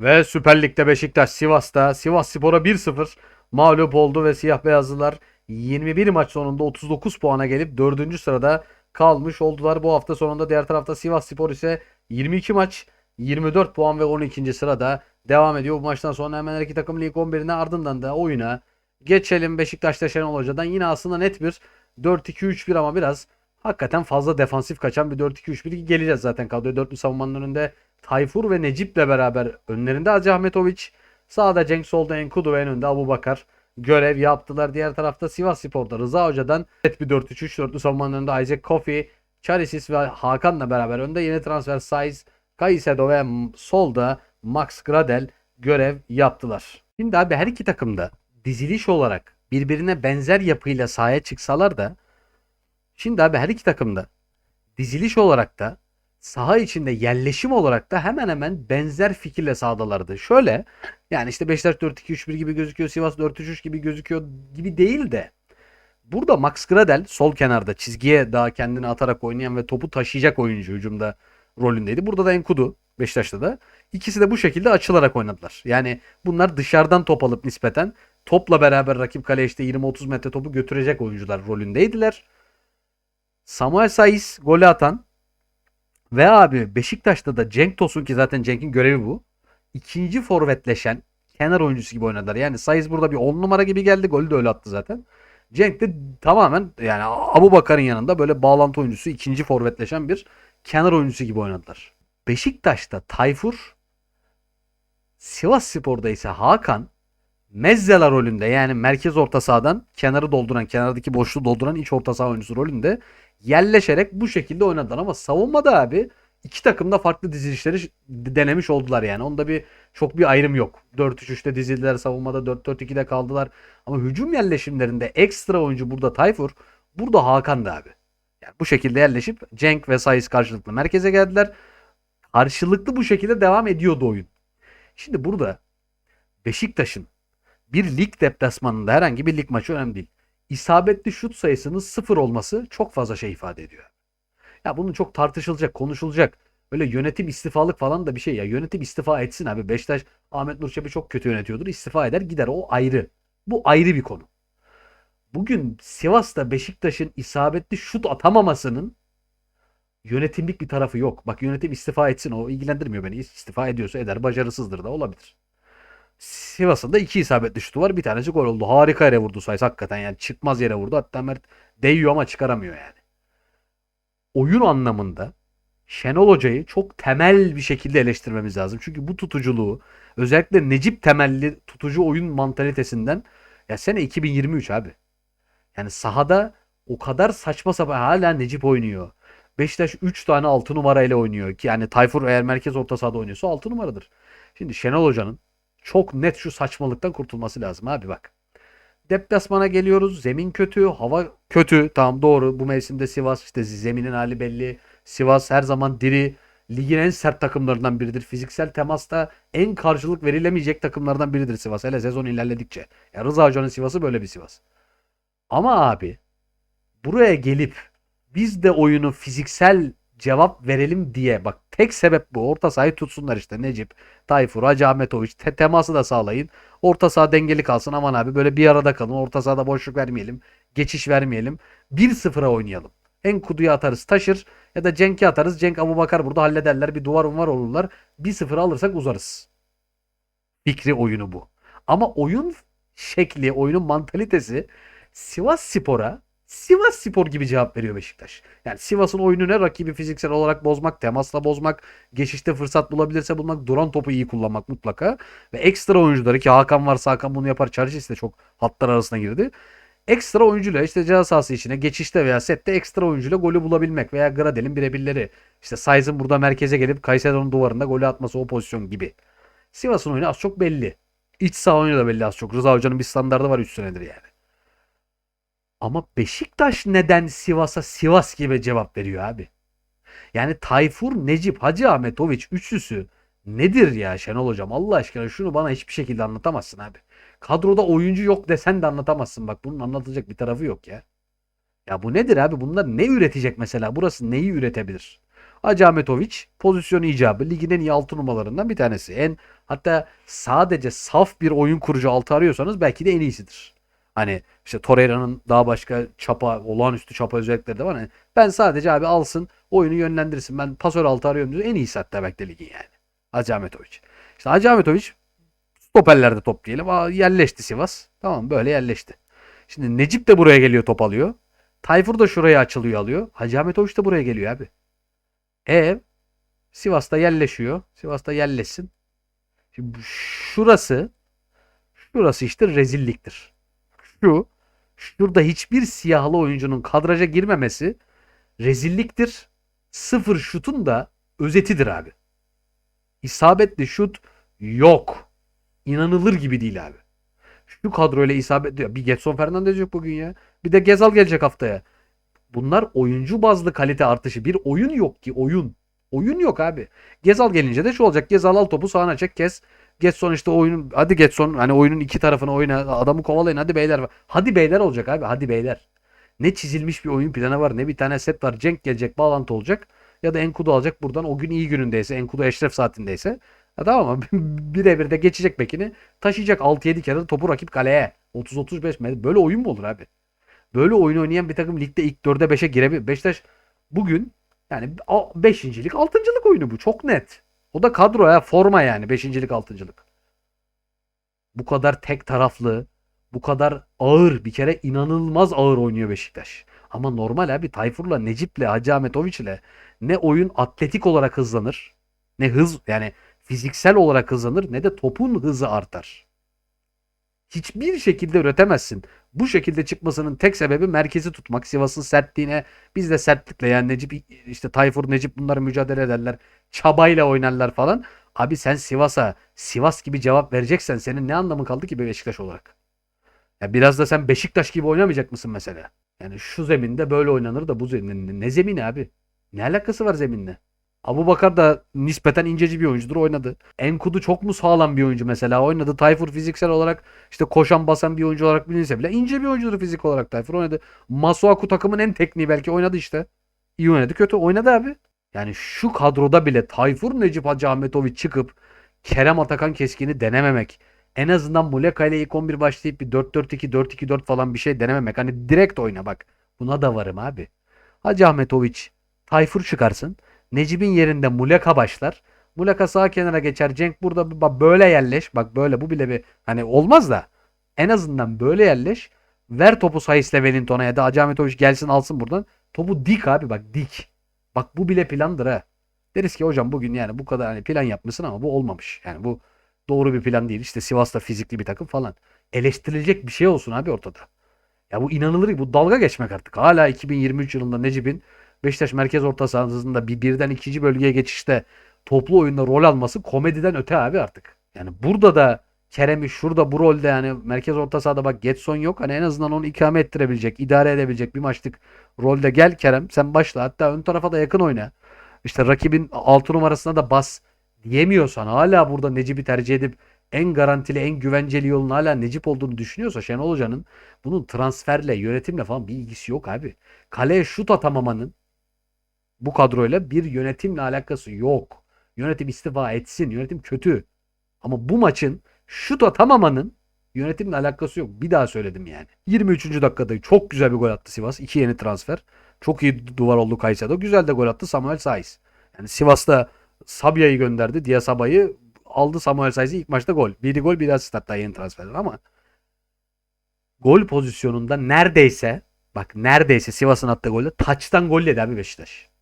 Ve Süper Lig'de Beşiktaş Sivas'ta Sivas Spor'a 1-0 mağlup oldu ve siyah beyazlılar 21 maç sonunda 39 puana gelip 4. sırada kalmış oldular. Bu hafta sonunda diğer tarafta Sivas Spor ise 22 maç 24 puan ve 12. sırada devam ediyor. Bu maçtan sonra hemen her iki takım lig 11'ine ardından da oyuna geçelim. Beşiktaş'ta Şenol Hoca'dan yine aslında net bir 4-2-3-1 ama biraz hakikaten fazla defansif kaçan bir 4-2-3-1 geleceğiz zaten kadroya. Dörtlü savunmanın önünde Tayfur ve Necip'le beraber önlerinde Hacı Ahmetoviç, sağda Cenk, solda Enkudu ve en önde Abu Bakar görev yaptılar. Diğer tarafta Sivas Spor'da Rıza Hoca'dan net bir 4-3-3 dörtlü savunmanın önünde Isaac Kofi, Charisis ve Hakan'la beraber önde yeni transfer Saiz, Caicedo ve solda Max Gradel görev yaptılar. Şimdi abi her iki takımda diziliş olarak birbirine benzer yapıyla sahaya çıksalar da şimdi abi her iki takımda diziliş olarak da saha içinde yerleşim olarak da hemen hemen benzer fikirle sahadalardı. Şöyle yani işte Beşiktaş 4-2-3-1 gibi gözüküyor, Sivas 4-3-3 gibi gözüküyor gibi değil de burada Max Gradel sol kenarda çizgiye daha kendini atarak oynayan ve topu taşıyacak oyuncu hücumda rolündeydi. Burada da Enkudu Beşiktaş'ta da. İkisi de bu şekilde açılarak oynadılar. Yani bunlar dışarıdan top alıp nispeten topla beraber rakip kaleye işte 20-30 metre topu götürecek oyuncular rolündeydiler. Samuel Saiz golü atan ve abi Beşiktaş'ta da Cenk Tosun ki zaten Cenk'in görevi bu. İkinci forvetleşen kenar oyuncusu gibi oynadılar. Yani Saiz burada bir 10 numara gibi geldi. Golü de öyle attı zaten. Cenk de tamamen yani Abu Bakar'ın yanında böyle bağlantı oyuncusu ikinci forvetleşen bir kenar oyuncusu gibi oynadılar. Beşiktaş'ta Tayfur Sivas Spor'da ise Hakan Mezzela rolünde yani merkez orta sahadan kenarı dolduran, kenardaki boşluğu dolduran iç orta saha oyuncusu rolünde yerleşerek bu şekilde oynadılar ama savunmada abi iki takım da farklı dizilişleri denemiş oldular yani. Onda bir çok bir ayrım yok. 4-3-3'te dizildiler, savunmada 4-4-2'de kaldılar. Ama hücum yerleşimlerinde ekstra oyuncu burada Tayfur, burada Hakan'dı abi. Yani bu şekilde yerleşip Cenk ve Saiz karşılıklı merkeze geldiler. Karşılıklı bu şekilde devam ediyordu oyun. Şimdi burada Beşiktaş'ın bir lig deplasmanında herhangi bir lig maçı önemli değil. İsabetli şut sayısının sıfır olması çok fazla şey ifade ediyor. Ya bunun çok tartışılacak, konuşulacak. Öyle yönetim istifalık falan da bir şey ya. Yönetim istifa etsin abi. Beşiktaş Ahmet Nur Çebi çok kötü yönetiyordur. İstifa eder gider. O ayrı. Bu ayrı bir konu. Bugün Sivas'ta Beşiktaş'ın isabetli şut atamamasının yönetimlik bir tarafı yok. Bak yönetim istifa etsin. O ilgilendirmiyor beni. İstifa ediyorsa eder. Başarısızdır da olabilir. Sivas'ın da iki isabetli şutu var. Bir tanesi gol oldu. Harika yere vurdu Sayıs hakikaten yani çıkmaz yere vurdu. Hatta Mert değiyor ama çıkaramıyor yani. Oyun anlamında Şenol Hoca'yı çok temel bir şekilde eleştirmemiz lazım. Çünkü bu tutuculuğu özellikle Necip temelli tutucu oyun mantalitesinden ya sene 2023 abi. Yani sahada o kadar saçma sapan hala Necip oynuyor. Beşiktaş 3 tane 6 numarayla oynuyor ki yani Tayfur eğer merkez orta sahada oynuyorsa 6 numaradır. Şimdi Şenol Hoca'nın çok net şu saçmalıktan kurtulması lazım abi bak. Deplasmana geliyoruz. Zemin kötü, hava kötü. Tamam doğru. Bu mevsimde Sivas işte zeminin hali belli. Sivas her zaman diri. Ligin en sert takımlarından biridir. Fiziksel temasta en karşılık verilemeyecek takımlardan biridir Sivas. Hele sezon ilerledikçe. Ya Rıza Hoca'nın Sivas'ı böyle bir Sivas. Ama abi buraya gelip biz de oyunu fiziksel cevap verelim diye bak tek sebep bu. Orta sahayı tutsunlar işte Necip, Tayfur, Hacı Ahmetoviç te- teması da sağlayın. Orta saha dengeli kalsın aman abi böyle bir arada kalın. Orta sahada boşluk vermeyelim. Geçiş vermeyelim. 1-0'a oynayalım. Enkudu'yu atarız taşır ya da Cenk'i atarız. Cenk Abubakar burada hallederler. Bir duvar var olurlar. 1-0 alırsak uzarız. Fikri oyunu bu. Ama oyun şekli, oyunun mantalitesi Sivas Spor'a Sivas Spor gibi cevap veriyor Beşiktaş. Yani Sivas'ın oyunu ne? Rakibi fiziksel olarak bozmak, temasla bozmak, geçişte fırsat bulabilirse bulmak, duran topu iyi kullanmak mutlaka. Ve ekstra oyuncuları ki Hakan varsa Hakan bunu yapar. Çarşıs de çok hatlar arasına girdi. Ekstra oyuncuyla işte ceza sahası içine geçişte veya sette ekstra oyuncuyla golü bulabilmek veya Gradel'in birebirleri. İşte Saiz'in burada merkeze gelip Kayseri'nin duvarında golü atması o pozisyon gibi. Sivas'ın oyunu az çok belli. İç saha oyunu da belli az çok. Rıza Hoca'nın bir standardı var 3 senedir yani. Ama Beşiktaş neden Sivas'a Sivas gibi cevap veriyor abi? Yani Tayfur, Necip, Hacı Ahmetoviç üçlüsü nedir ya Şenol Hocam? Allah aşkına şunu bana hiçbir şekilde anlatamazsın abi. Kadroda oyuncu yok desen de anlatamazsın. Bak bunun anlatılacak bir tarafı yok ya. Ya bu nedir abi? Bunlar ne üretecek mesela? Burası neyi üretebilir? Hacı Ahmetoviç pozisyon icabı ligin en iyi 6 numaralarından bir tanesi. En hatta sadece saf bir oyun kurucu altı arıyorsanız belki de en iyisidir. Hani işte Torreira'nın daha başka çapa, olağanüstü çapa özellikleri de var. Hani ben sadece abi alsın, oyunu yönlendirsin. Ben pasör altı arıyorum diyor. En iyisi hatta belki de ligin yani. Hacı Ahmetoviç. İşte Hacı Ahmetoviç stoperlerde top diyelim. Aa, yerleşti Sivas. Tamam böyle yerleşti. Şimdi Necip de buraya geliyor top alıyor. Tayfur da şuraya açılıyor alıyor. Hacı Ahmetoviç de buraya geliyor abi. E Sivas'ta yerleşiyor. Sivas'ta yerleşsin. Şimdi şurası şurası işte rezilliktir. Şu şurada hiçbir siyahlı oyuncunun kadraja girmemesi rezilliktir. Sıfır şutun da özetidir abi. İsabetli şut yok. İnanılır gibi değil abi. Şu kadroyla isabetli. Bir Getson Fernandez yok bugün ya. Bir de Gezal gelecek haftaya. Bunlar oyuncu bazlı kalite artışı. Bir oyun yok ki oyun. Oyun yok abi. Gezal gelince de şu olacak. Gezal al topu sağına çek kes. Getson işte oyunun hadi Getson hani oyunun iki tarafını oyna adamı kovalayın hadi beyler. Hadi beyler olacak abi hadi beyler. Ne çizilmiş bir oyun planı var ne bir tane set var. Cenk gelecek bağlantı olacak. Ya da Enkudu alacak buradan o gün iyi günündeyse Enkudu eşref saatindeyse. Ha, tamam mı? Birebir de geçecek bekini taşıyacak 6-7 kere de topu rakip kaleye. 30-35 metre. Böyle oyun mu olur abi? Böyle oyun oynayan bir takım ligde ilk 4'e 5'e girebilir. Beşiktaş bugün yani 5.lik 6.lık oyunu bu. Çok net. O da kadro ya forma yani 5.lik 6.lık. Bu kadar tek taraflı, bu kadar ağır bir kere inanılmaz ağır oynuyor Beşiktaş. Ama normal abi Tayfur'la, Necip'le, Hacı Ahmetoviç'le ne oyun atletik olarak hızlanır, ne hız yani fiziksel olarak hızlanır ne de topun hızı artar. Hiçbir şekilde üretemezsin. Bu şekilde çıkmasının tek sebebi merkezi tutmak. Sivas'ın sertliğine biz de sertlikle yani Necip işte Tayfur Necip bunları mücadele ederler. Çabayla oynarlar falan. Abi sen Sivas'a Sivas gibi cevap vereceksen senin ne anlamı kaldı ki Beşiktaş olarak? Ya biraz da sen Beşiktaş gibi oynamayacak mısın mesela? Yani şu zeminde böyle oynanır da bu zeminde ne zemini abi? Ne alakası var zeminle? Abu Bakar da nispeten inceci bir oyuncudur oynadı. Enkudu çok mu sağlam bir oyuncu mesela oynadı. Tayfur fiziksel olarak işte koşan basan bir oyuncu olarak bilinse bile ince bir oyuncudur fizik olarak Tayfur oynadı. Masuaku takımın en tekniği belki oynadı işte. İyi oynadı kötü oynadı abi. Yani şu kadroda bile Tayfur Necip Hacı Ahmetoviç çıkıp Kerem Atakan Keskin'i denememek. En azından Muleka ile ilk 11 başlayıp bir 4-4-2 4-2-4 falan bir şey denememek. Hani direkt oyna bak. Buna da varım abi. Hacı Ahmetoviç Tayfur çıkarsın. Necip'in yerinde Muleka başlar. Muleka sağ kenara geçer. Cenk burada bak böyle yerleş. Bak böyle bu bile bir hani olmaz da en azından böyle yerleş. Ver topu Sayıs'le Wellington'a ya da Hacı Ahmetoviç gelsin alsın buradan. Topu dik abi bak dik. Bak bu bile plandır ha. Deriz ki hocam bugün yani bu kadar hani plan yapmışsın ama bu olmamış. Yani bu doğru bir plan değil. İşte Sivas'ta fizikli bir takım falan. Eleştirilecek bir şey olsun abi ortada. Ya bu inanılır bu dalga geçmek artık. Hala 2023 yılında Necip'in Beşiktaş merkez orta sahasında bir birden ikinci bölgeye geçişte toplu oyunda rol alması komediden öte abi artık. Yani burada da Kerem'i şurada bu rolde yani merkez orta sahada bak Getson yok. Hani en azından onu ikame ettirebilecek, idare edebilecek bir maçlık rolde gel Kerem sen başla. Hatta ön tarafa da yakın oyna. İşte rakibin 6 numarasına da bas diyemiyorsan hala burada Necip'i tercih edip en garantili, en güvenceli yolun hala Necip olduğunu düşünüyorsa Şenol Hoca'nın bunun transferle, yönetimle falan bir ilgisi yok abi. Kaleye şut atamamanın bu kadroyla bir yönetimle alakası yok. Yönetim istifa etsin. Yönetim kötü. Ama bu maçın şut atamamanın yönetimle alakası yok. Bir daha söyledim yani. 23. dakikada çok güzel bir gol attı Sivas. İki yeni transfer. Çok iyi duvar oldu Kayseri'de. Güzel de gol attı Samuel Saiz. Yani Sivas'ta Sabia'yı gönderdi. Diye Sabah'ı aldı Samuel Saiz'i ilk maçta gol. Biri gol biri asist hatta yeni transferler ama gol pozisyonunda neredeyse bak neredeyse Sivas'ın attığı golde taçtan gol yedi abi Beşiktaş.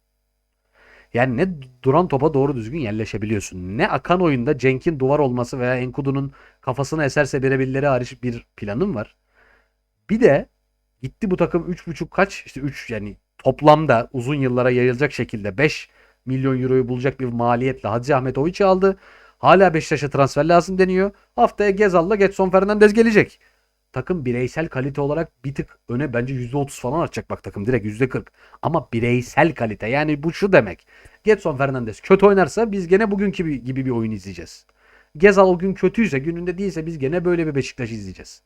Yani ne duran topa doğru düzgün yerleşebiliyorsun. Ne akan oyunda Cenk'in duvar olması veya Enkudu'nun kafasına eserse birebirleri hariç bir planım var. Bir de gitti bu takım 3.5 kaç işte 3 yani toplamda uzun yıllara yayılacak şekilde 5 milyon euroyu bulacak bir maliyetle Hacı Ahmetoviç'i aldı. Hala Beşiktaş'a transfer lazım deniyor. Haftaya Gezal'la Getson Fernandez gelecek takım bireysel kalite olarak bir tık öne bence %30 falan artacak bak takım direkt %40. Ama bireysel kalite yani bu şu demek. Getson Fernandes kötü oynarsa biz gene bugünkü gibi bir oyun izleyeceğiz. Gezal o gün kötüyse gününde değilse biz gene böyle bir Beşiktaş izleyeceğiz.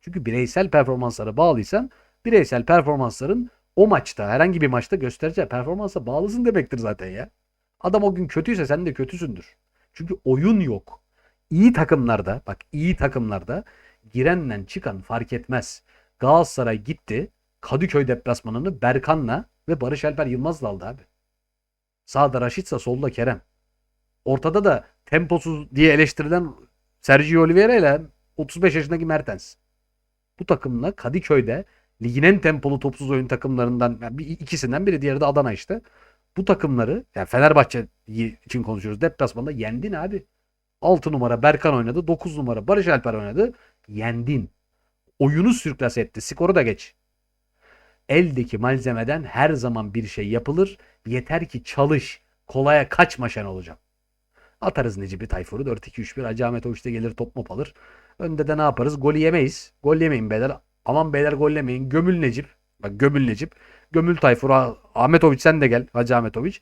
Çünkü bireysel performanslara bağlıysan bireysel performansların o maçta herhangi bir maçta göstereceği performansa bağlısın demektir zaten ya. Adam o gün kötüyse sen de kötüsündür. Çünkü oyun yok. İyi takımlarda bak iyi takımlarda girenden çıkan fark etmez. Galatasaray gitti. Kadıköy deplasmanını Berkan'la ve Barış Alper Yılmaz'la aldı abi. Sağda Raşitsa solda Kerem. Ortada da temposuz diye eleştirilen Sergio Oliveira ile 35 yaşındaki Mertens. Bu takımla Kadıköy'de ligin en tempolu topsuz oyun takımlarından yani bir, ikisinden biri diğeri de Adana işte. Bu takımları yani Fenerbahçe için konuşuyoruz. Deplasmanda yendin abi. 6 numara Berkan oynadı. 9 numara Barış Alper oynadı. Yendin. Oyunu sürklase etti. Skoru da geç. Eldeki malzemeden her zaman bir şey yapılır. Yeter ki çalış. Kolaya kaçma Şenol Hocam. Atarız Necip'i Tayfur'u 4-2-3-1. Hacı Ahmet Hoş da gelir top mop alır. Önde de ne yaparız? Golü yemeyiz. Gol yemeyin beyler. Aman beyler gol yemeyin. Gömül Necip. Bak gömül Necip. Gömül Tayfur. Ah- Ahmetoviç sen de gel. Hacı Ahmetoviç.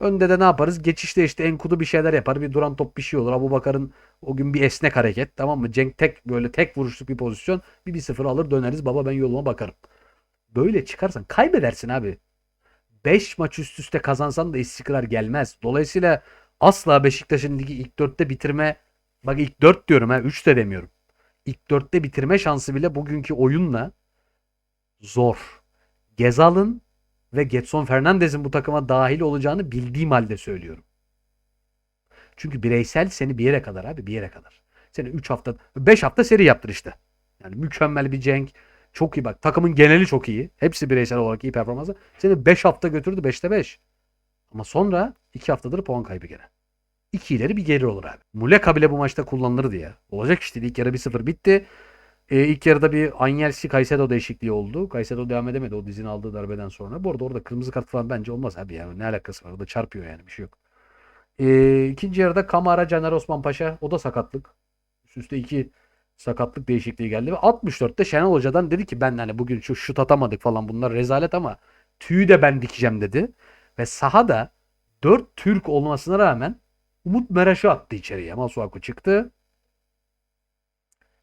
Önde de ne yaparız? Geçişte işte Enkudu bir şeyler yapar. Bir duran top bir şey olur. Abu Bakar'ın o gün bir esnek hareket. Tamam mı? Cenk tek böyle tek vuruşluk bir pozisyon. Bir bir sıfır alır döneriz. Baba ben yoluma bakarım. Böyle çıkarsan kaybedersin abi. 5 maç üst üste kazansan da istikrar gelmez. Dolayısıyla asla Beşiktaş'ın ligi ilk 4'te bitirme bak ilk 4 diyorum ha 3 de demiyorum. İlk 4'te bitirme şansı bile bugünkü oyunla zor. Gezal'ın ve Getson Fernandez'in bu takıma dahil olacağını bildiğim halde söylüyorum. Çünkü bireysel seni bir yere kadar abi bir yere kadar. Seni 3 hafta 5 hafta seri yaptır işte. Yani mükemmel bir cenk. Çok iyi bak. Takımın geneli çok iyi. Hepsi bireysel olarak iyi performansı. Seni 5 hafta götürdü 5'te 5. Ama sonra 2 haftadır puan kaybı gene. 2 ileri bir geri olur abi. Muleka bile bu maçta kullanılırdı ya. Olacak işte ilk yarı 1-0 bitti. Ee, ilk yarıda bir Anyelsi Caicedo değişikliği oldu. Caicedo devam edemedi o dizin aldığı darbeden sonra. Bu arada orada kırmızı kart falan bence olmaz abi yani. Ne alakası var? Orada çarpıyor yani bir şey yok. Ee, ikinci yarıda Kamara, Caner Osman Paşa. O da sakatlık. Üst üste iki sakatlık değişikliği geldi. Ve 64'te Şenol Hoca'dan dedi ki ben hani bugün şu şut atamadık falan bunlar rezalet ama tüyü de ben dikeceğim dedi. Ve sahada 4 Türk olmasına rağmen Umut Meraş'ı attı içeriye. Masuaku çıktı.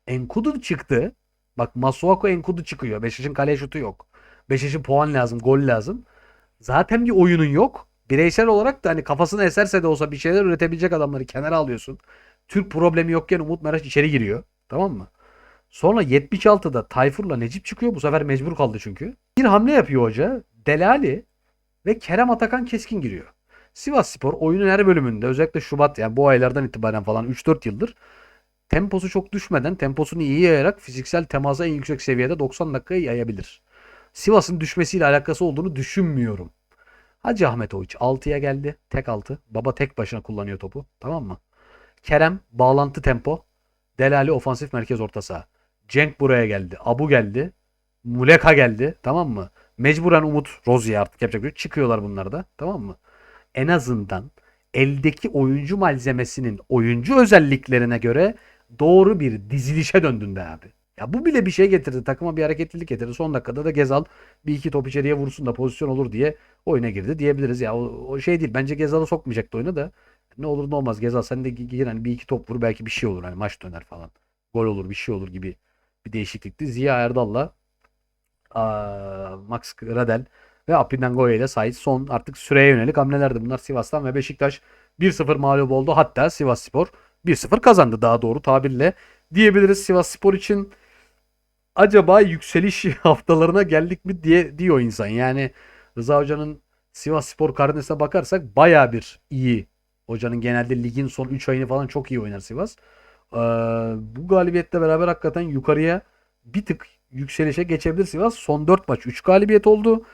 Enkudu çıktı. Bak Masuaku Enkudu çıkıyor. Beşiktaş'ın kale şutu yok. Beşiktaş'ın puan lazım, gol lazım. Zaten bir oyunun yok. Bireysel olarak da hani kafasına eserse de olsa bir şeyler üretebilecek adamları kenara alıyorsun. Türk problemi yokken Umut Meraş içeri giriyor. Tamam mı? Sonra 76'da Tayfur'la Necip çıkıyor. Bu sefer mecbur kaldı çünkü. Bir hamle yapıyor hoca. Delali ve Kerem Atakan Keskin giriyor. Sivas Spor oyunun her bölümünde özellikle Şubat yani bu aylardan itibaren falan 3-4 yıldır temposu çok düşmeden temposunu iyi yayarak fiziksel temasa en yüksek seviyede 90 dakikayı yayabilir. Sivas'ın düşmesiyle alakası olduğunu düşünmüyorum. Hacı Ahmet Oğuç 6'ya geldi. Tek 6. Baba tek başına kullanıyor topu. Tamam mı? Kerem bağlantı tempo. Delali ofansif merkez orta saha. Cenk buraya geldi. Abu geldi. Muleka geldi. Tamam mı? Mecburen Umut Rozi'ye artık yapacak bir şey. Çıkıyorlar bunlar da. Tamam mı? En azından eldeki oyuncu malzemesinin oyuncu özelliklerine göre doğru bir dizilişe döndün be abi. Ya bu bile bir şey getirdi. Takıma bir hareketlilik getirdi. Son dakikada da Gezal bir iki top içeriye vursun da pozisyon olur diye oyuna girdi diyebiliriz. Ya o, o şey değil. Bence Gezal'ı sokmayacaktı oyuna da. Ne olur ne olmaz. Gezal sen de gir hani bir iki top vur belki bir şey olur. Hani maç döner falan. Gol olur bir şey olur gibi bir değişiklikti. Ziya Erdal'la Max Gradel ve Apinangoya ile sahip son artık süreye yönelik hamlelerdi. Bunlar Sivas'tan ve Beşiktaş 1-0 mağlup oldu. Hatta Sivas Spor 1-0 kazandı daha doğru tabirle diyebiliriz Sivas Spor için. Acaba yükseliş haftalarına geldik mi diye diyor insan. Yani Rıza Hoca'nın Sivas Spor karnesine bakarsak baya bir iyi. Hocanın genelde ligin son 3 ayını falan çok iyi oynar Sivas. Ee, bu galibiyetle beraber hakikaten yukarıya bir tık yükselişe geçebilir Sivas. Son 4 maç 3 galibiyet oldu.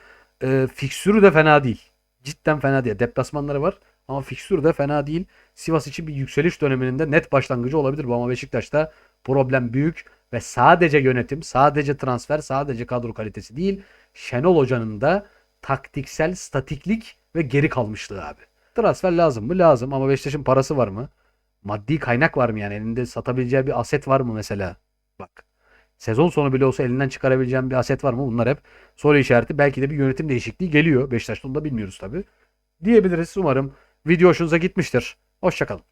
Ee, fiksürü de fena değil. Cidden fena değil. Deplasmanları var ama fiksürü de fena değil. Sivas için bir yükseliş döneminde net başlangıcı olabilir bu ama Beşiktaş'ta problem büyük ve sadece yönetim, sadece transfer, sadece kadro kalitesi değil. Şenol Hoca'nın da taktiksel statiklik ve geri kalmışlığı abi. Transfer lazım mı? Lazım ama Beşiktaş'ın parası var mı? Maddi kaynak var mı yani? Elinde satabileceği bir aset var mı mesela? Bak. Sezon sonu bile olsa elinden çıkarabileceğim bir aset var mı? Bunlar hep soru işareti. Belki de bir yönetim değişikliği geliyor. Beşiktaş'ta onu da bilmiyoruz tabii. Diyebiliriz umarım. Video hoşunuza gitmiştir. Hoşçakalın.